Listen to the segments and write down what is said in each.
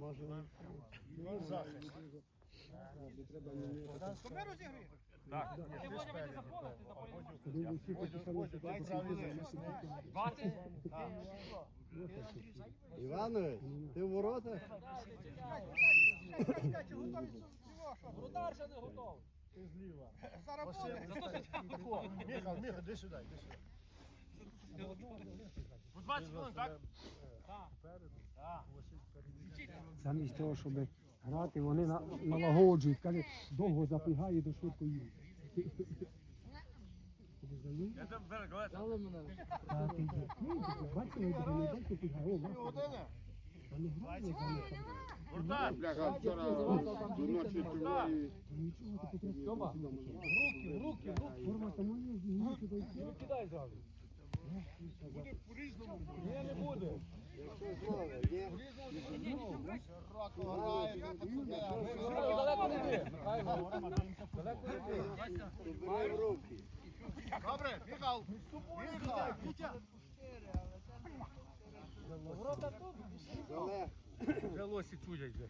Може. Ну, захист. Розігріємо. Ти Водя вийти за поле, ти за поле не можеш. Коли ви всі підписали, що Дай треба завели. підписати, 20? Іванович, ти в воротах? Воротар ще не готовий. Ти зліва. Такого. Міхал, Міхал, іди сюди, іди сюди. У 20 хвилин, так? Замість того, щоб грати, вони на- налагоджують, каже, довго запрягає до швидко їде. Я там. Ну, Бачили. О! Бляха, вчора до ночі. Нічого, ти. Руки, руки, руки. Форма є, кидай зразу. Буде по-різному. Ні, не буде. Широко грає, пацани. Зразу далеко не йди. Далеко не йди. Забирай в руки. Добре, Міхал. Міхал. Ворота тут. Олег. Вже лосі чудять. вже.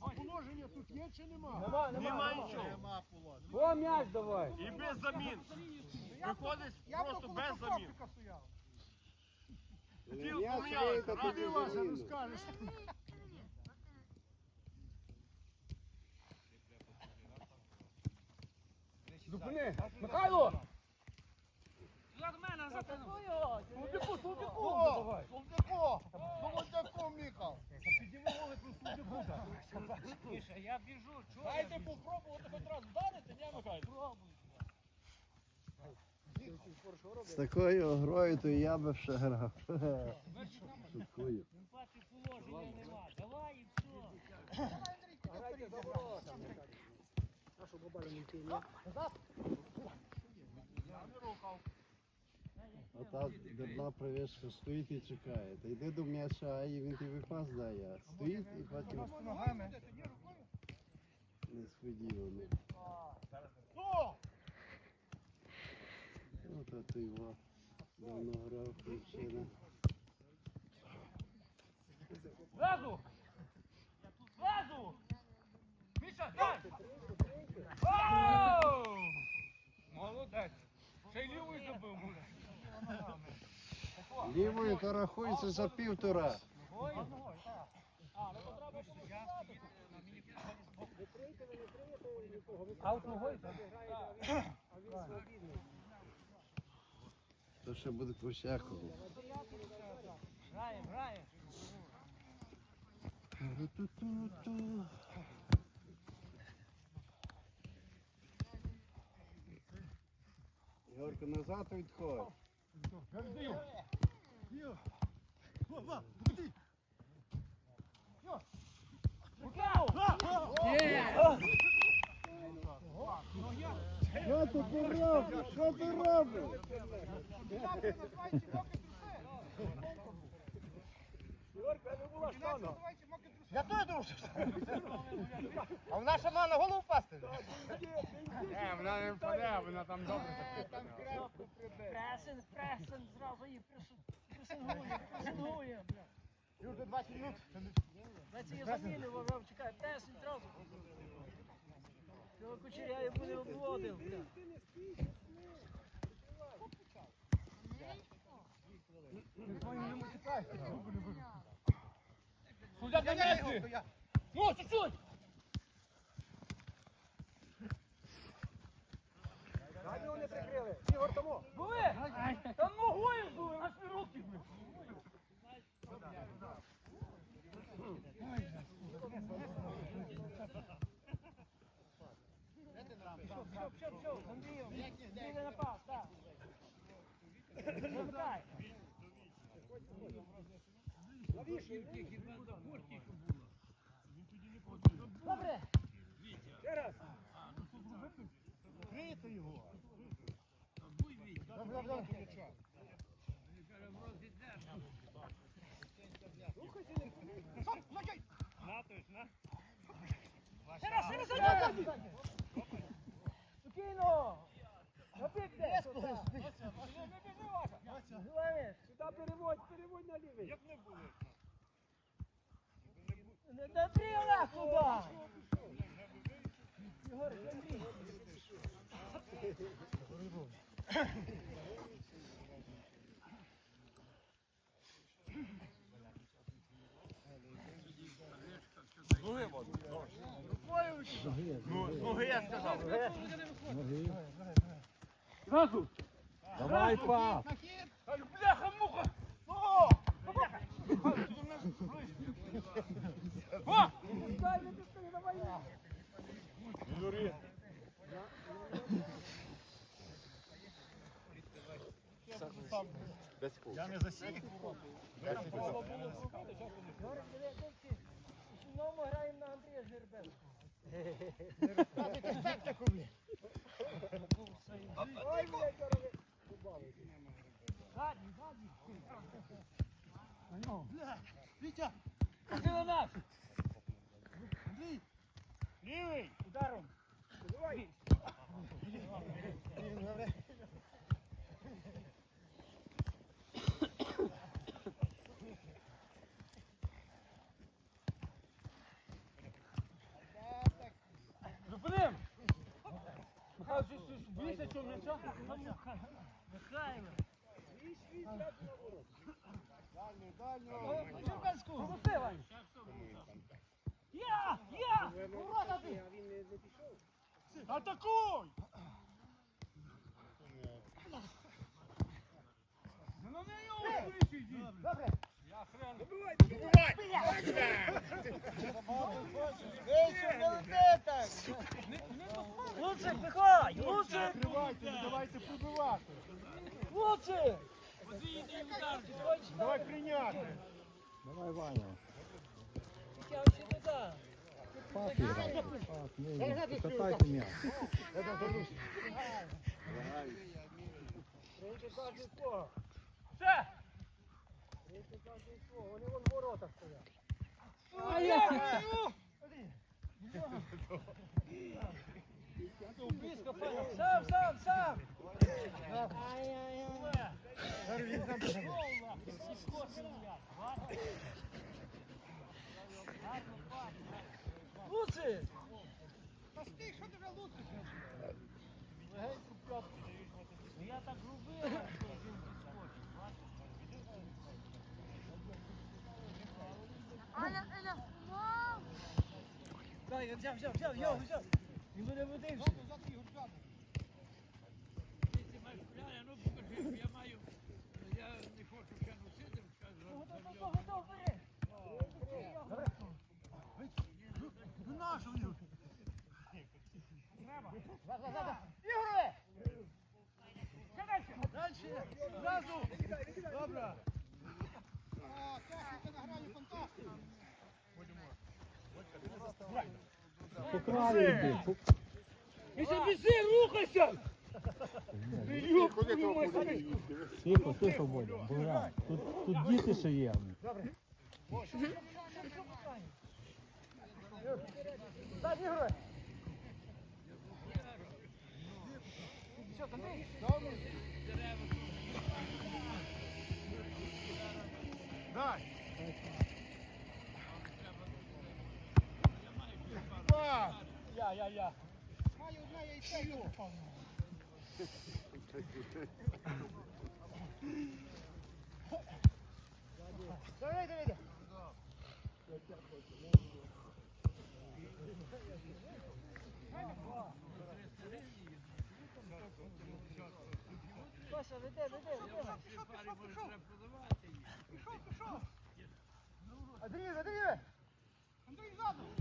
Положення тут є чи нема? Нема, нема, Нема нема. нічого. Нема положення. О, м'яч давай. І без замін. Виходиш просто без замін. Тіл М'яч помінялися, є, та раз тобі і вас, заміну. Зупини. Михайло! Мене затанув. Сулдяку, сулдяку. О, Давай. Солодяко. Солодяко, Міхал. Я біжу. чого? Дайте попробувати хоч раз вдарити, не Михайло? Пробуй. З такою грою, то я би ще грав. Шуткую. Бачиш, положення нема. Давай і все. Грайте за ворота. Нашу бабалю не йти, ні? А та дерна привішка стоїть і чекає. Та йди до м'яча, і він тобі пас дає. Стоїть і потім Ногами. Несподівано. О! То ти його давно грав, хлопчина. Зразу! Зразу! Міша, дай! Оу! Молодець! Ще й лівою забив, може. Лівою то рахується за півтора. Ой, А, ну то треба ще Аут ногою? То ще буде по всякому. Граємо, граємо. Ігорко, назад відходь. Що ти робиш? Що ти робиш? Я той дружу. А вона ще має на голову впасти. Не, вона не впаде, вона там добре Пресинг, пресинг, зразу її пресингує, пресингує. Юр, до 20 минут. Знаєте, я замінив, вона чекає, пресинг зразу. Цього кучеряє буде обводив. я, я. Ну, чуть-чуть! Дай його не прикрили. Ігор, тому. Були! Та ногою були, на свої руки були. Все, все, все, все, з Андрієм. Вкатуєш, на? Тарас, не задавай! Спокійно! На бік де? Не біжи, Вася! Голови, сюди переводь, переводь на лівий. Як не буде? Не добрі, Олег, туди! Ігор, добрі! Ну, з ноги я сказав. Зразу. Давай, пап. Бляха, муха! Пускай, не пускай. Я не засік. Знову граємо на Андрія Жербенка. Ой, блядь, дорогі. Задній, задній. Вітя! Пусти на нас. Лівий! Ударом. Давай. Зупиним. Михайло, щось- щось боїшся цього м'яча? Михайло. Черкаську. Пропусти, Вань. Я! Я! Ворота ти! Атакуй! Ну, на неї скоріше йди. Добре! Луцик, виходь! Луцик! давайте пробивати. Луцик! Давай прийняти. Давай, Ваня. Я всі туди. Папі грайте. Пап, не, катайте м'яч. Третій кожен свого. Все! Третій кожен свого. Вони вон в воротах стоять. Близько, пане. Сам, сам, сам! Ай-яй-яй. Луцик! Ну я так робив, що він підскочив, Дай, я взяв, взяв, взяв, взяв, взяв. Він буде водився. Готов, готов, готов, бери. Ну нашу їх. Ігоре! Дальше! Зразу! Добре! По краю йди. по- Біси, біси, рухайся! Куди того буде їсти? Тихо, тихо, Бодя. Богдан. Тут, тут діти ще є. Задній герой! Дай! Пас! Я, я, я. Давай, давай, давай! Паша, веде, веде, веде. Андрій, Андрій!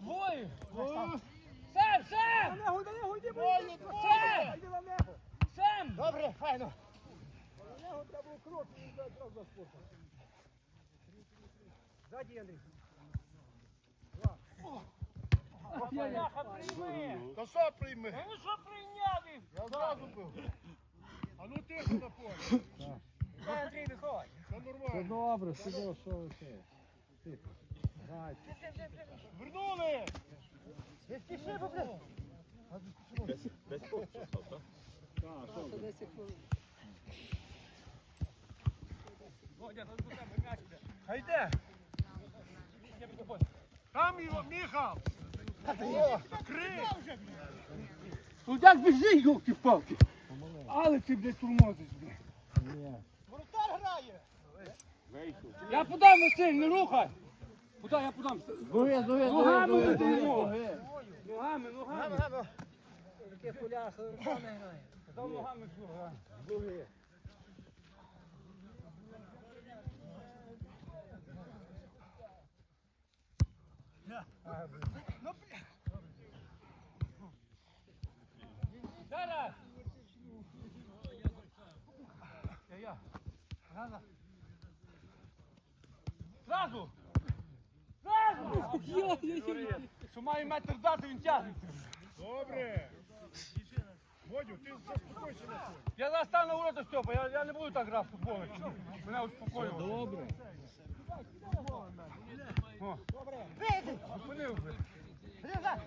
Двоє! Сам, сам! нього, до нього, йди, Двоє! Йди на нього. Сам! Добре, файно! На треба було крок, він одразу за спортом. Ззаді, Андрій. Бляха, прийми! Та що прийми? Ну що прийняв їх? Я зразу бив. А ну тихо на полі. Андрій, виходь. Все нормально. добре, все добре, що ви це? Тихо. Грайте. Вернули! Не спіши, бо, блядь. Хай йде. Там його, Міхал. Ну як біжи, йолки-палки. Але ти, блядь, турмозиш, блядь. Воротар грає. Я подам Василь, не рухай. Куда я подам? Дує, дує, Ногами не. Ногами, ногами. Граємо. Таке хуляха, руками грає. Дав ногами слуга. Зараз! Рано. Зразу! Зразу! Що має метр дати, він тягнеться. Добре. Водю, ти заспокойся на. Я зараз стану на ворота Степа, я, я не буду так грати в футбол. Мене успокоювати. Добре. О, Вийди. зупинив би. Назад.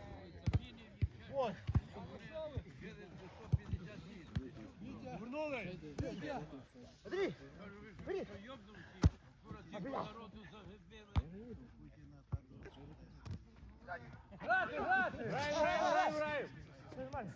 Вернули. Андрій. Бери. Грати, грати! Грай, грай, грай, грай. Все нормально.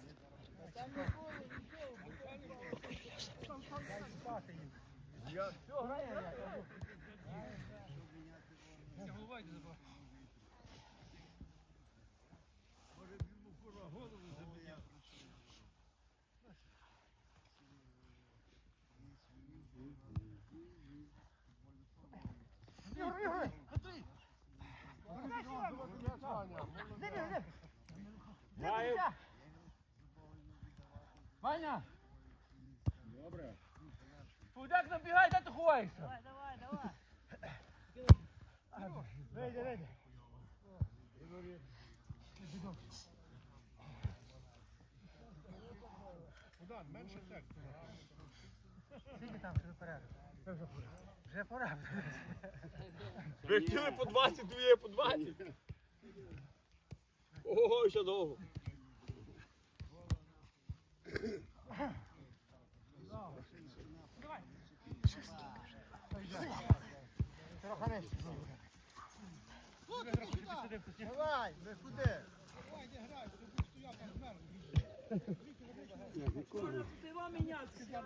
Ігор, Ігор, Андрій. Дай Граю. Іди, Ваня, Добре. Фудак набігай, де ти ховаєшся? Давай, давай, давай. Вийди, вийди. Скільки там вже порядок? Вже пора. Ви хотіли по 20, то по 20. Ого, ще довго. Трохи нижче. Давай, не куди. Ти вам міняти сказав.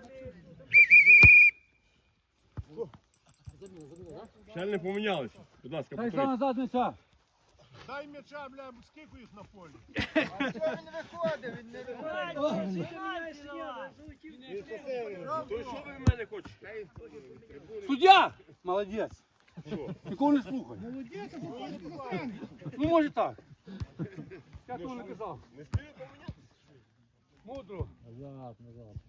Ще не помінялися. Будь ласка, Дай повторіть. назад несе. Дай м'яча, бля, скільки їх на полі. А чого він не виходив? Він не виходив. То що ви в мене хочете? Суддя! Молодець. Нікого не слухай. Ну може так. Я того не казав. Не спію поміняти? Мудро. Зверни! Добре.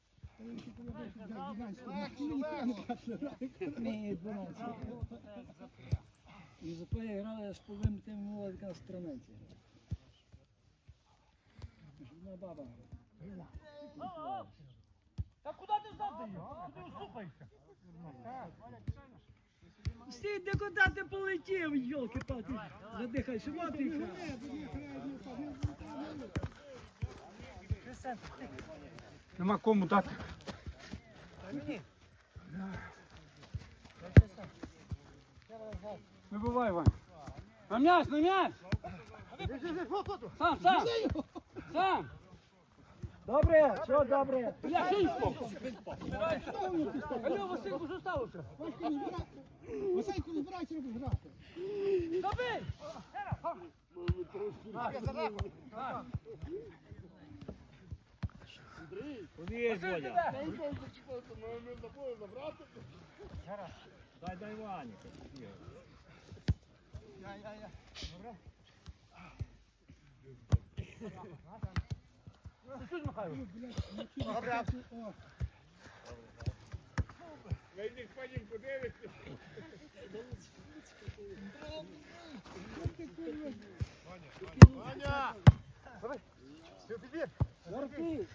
Ні, 12. І зато я грала з повинним тим мова така страненція. Одна баба. Та куди ти здав її? Куди слухайся? Стій, де куди ти полетів, йолки-палки? Задихай, сюди ти. Нема кому дати. Вибивай, Вань. На м'яч, на м'яч! Сам, сам! Сам! Добре, все добре. Я ще й. Алло, Васильку, що сталося? Васильку, не збирайся робити грати. Забий! Повір, Бодя. Дай, дай Вані. Добре. Чуть, Михайло. Добре. Вийдіть, панів, подивитися. Ваня! Ваня, Ваня! Ти підбір. Марки!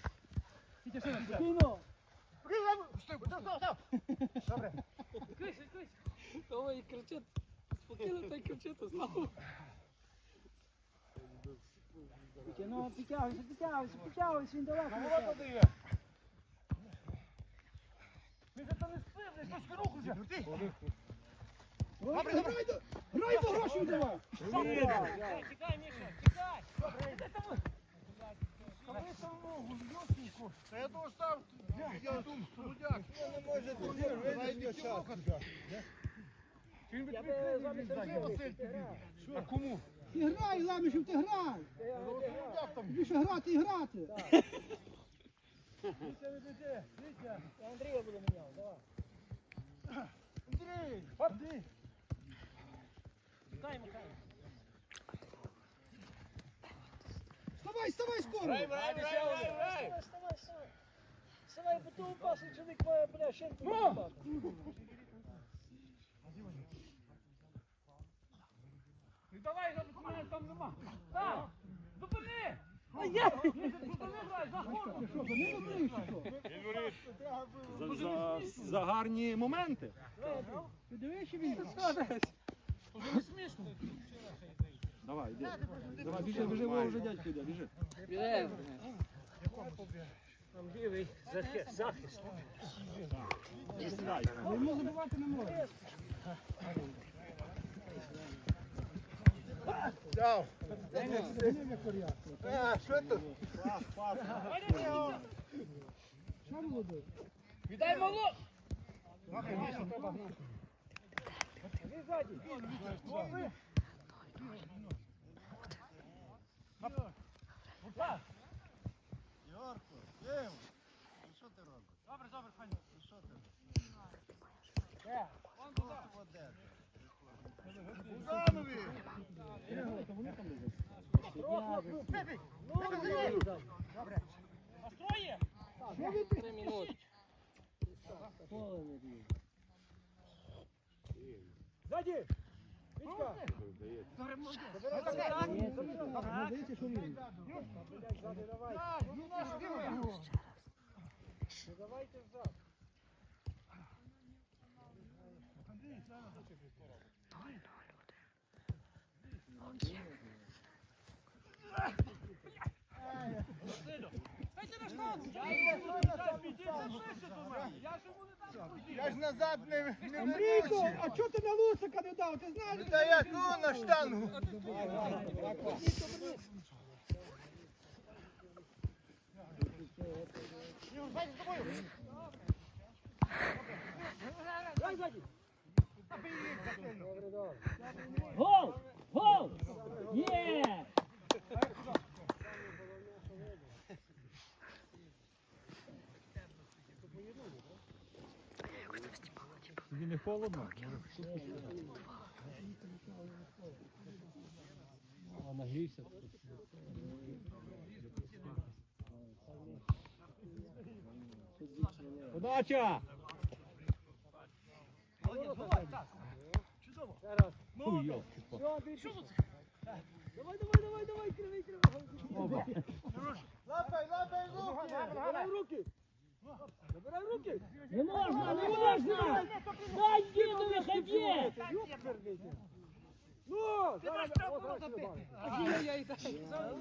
Тітя Спокійно! Став, став, став. Добре. Ой, кричать, спокійно та й кричати знову. Ну, підтягуйся, підтягуйся, підтягуйся, він далеко. Голова подає. Ми за то не спив, не хтось руку взяв. Добре, добре. грай гроші віддавай. Тікай, тікай, Міша, тікай. Та я того став, я відкрив замість Сергія Василь тобі. А кому? Ти грай, Ламішев, ти грай. Більше грати і грати. Я Андрія буду міняв, давай. Андрій, Андрій. Тікай, Михайло. Вставай, вставай скоро. Вставай, вставай, вставай. Вставай, бо то упасний чоловік має, бля, ще не Давай, мене там нема. Так, зупини. За, за, за гарні моменти. Ти дивись, що він. Давай, іди. Давай, біжи, біжи, во, вже дядько йде, біжи. Там білий захист, захист. Йому забувати не можна. Дав. А, що тут? Що молодий? Віддай малу. Настроє? Три минути. Ззаді. Дивіться, що Я ж назад не, Андрійко, а чого ти на Луцика не дав? Ти знаєш? Та я ну на штангу. Гол! Гол! Є! Тобі не холодно? А нагрівся. Удача! Ой, йо, Давай, давай, давай, давай, кривий, кривий. Лапай, лапай руки. Руки. Забирай руки. Не можна, не можна! Дай діду виходи! Ну, зараз.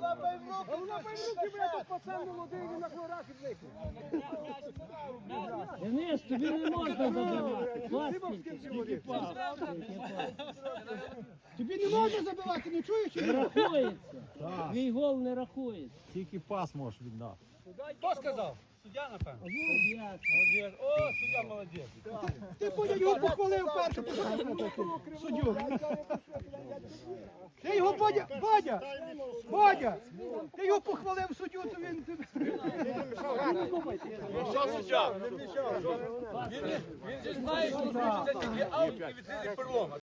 Лапай в руки. Лапай руки, бля, тут пацан молодий, він на хлорах відвикне. Денис, тобі не можна забивати. Тобі не можна забивати, не чуєш? Не рахується. Твій гол не рахується. Тільки пас можеш віддати. Хто сказав? Суддя, напевно. Молодець. Молодець. О, суддя молодець. Ти будь його похвалив перше. Суддю. Ти його Бодя, Бодя, Бодя, ти його похвалив суддю, то він... Що суддя? Він же знає, що це тільки аут і відсидить перелома.